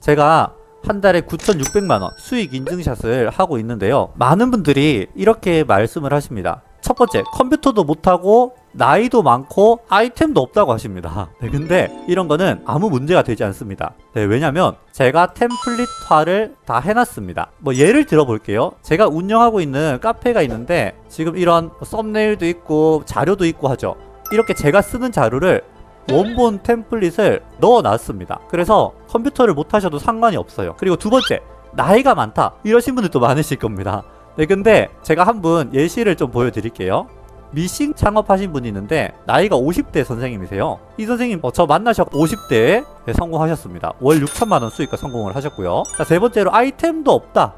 제가 한 달에 9,600만 원 수익 인증샷을 하고 있는데요. 많은 분들이 이렇게 말씀을 하십니다. 첫 번째, 컴퓨터도 못하고 나이도 많고 아이템도 없다고 하십니다. 네, 근데 이런 거는 아무 문제가 되지 않습니다. 네, 왜냐면 제가 템플릿화를 다 해놨습니다. 뭐 예를 들어 볼게요. 제가 운영하고 있는 카페가 있는데 지금 이런 썸네일도 있고 자료도 있고 하죠. 이렇게 제가 쓰는 자료를 원본 템플릿을 넣어 놨습니다. 그래서 컴퓨터를 못 하셔도 상관이 없어요. 그리고 두 번째, 나이가 많다. 이러신 분들도 많으실 겁니다. 네, 근데 제가 한 분 예시를 좀 보여드릴게요. 미싱 창업하신 분이 있는데 나이가 50대 선생님이세요. 이 선생님 어, 저 만나셨고 50대에 성공하셨습니다. 월 6천만 원 수익과 성공을 하셨고요. 자, 세 번째로 아이템도 없다.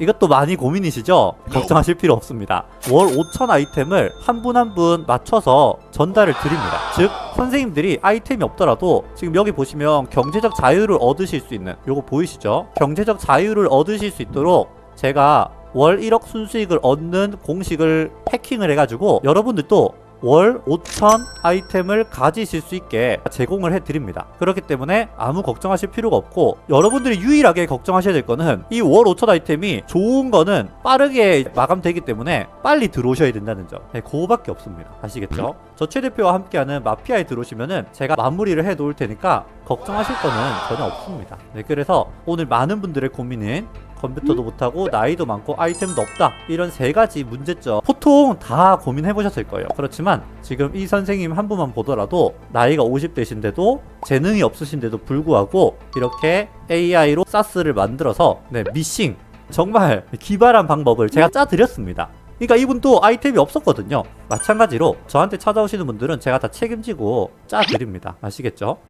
이것도 많이 고민이시죠? 걱정하실 필요 없습니다. 월 5천 아이템을 한 분 한 분 맞춰서 전달을 드립니다. 즉 선생님들이 아이템이 없더라도 지금 여기 보시면 경제적 자유를 얻으실 수 있는 요거 보이시죠? 경제적 자유를 얻으실 수 있도록 제가 월 1억 순수익을 얻는 공식을 해킹을 해가지고 여러분들도 월 5천 아이템을 가지실 수 있게 제공을 해드립니다. 그렇기 때문에 아무 걱정하실 필요가 없고 여러분들이 유일하게 걱정하셔야 될 거는 이 월 5천 아이템이 좋은 거는 빠르게 마감되기 때문에 빨리 들어오셔야 된다는 점. 네, 그거밖에 없습니다. 아시겠죠? 저 최 대표와 함께하는 마피아에 들어오시면은 제가 마무리를 해 놓을 테니까 걱정하실 거는 전혀 없습니다. 네, 그래서 오늘 많은 분들의 고민은 컴퓨터도 못하고 나이도 많고 아이템도 없다. 이런 세 가지 문제점 보통 다 고민해 보셨을 거예요. 그렇지만 지금 이 선생님 한 분만 보더라도 나이가 50대신데도 재능이 없으신데도 불구하고 이렇게 AI로 사스를 만들어서 네 미싱 정말 기발한 방법을 제가 짜드렸습니다. 그러니까 이분도 아이템이 없었거든요. 마찬가지로 저한테 찾아오시는 분들은 제가 다 책임지고 짜드립니다. 아시겠죠?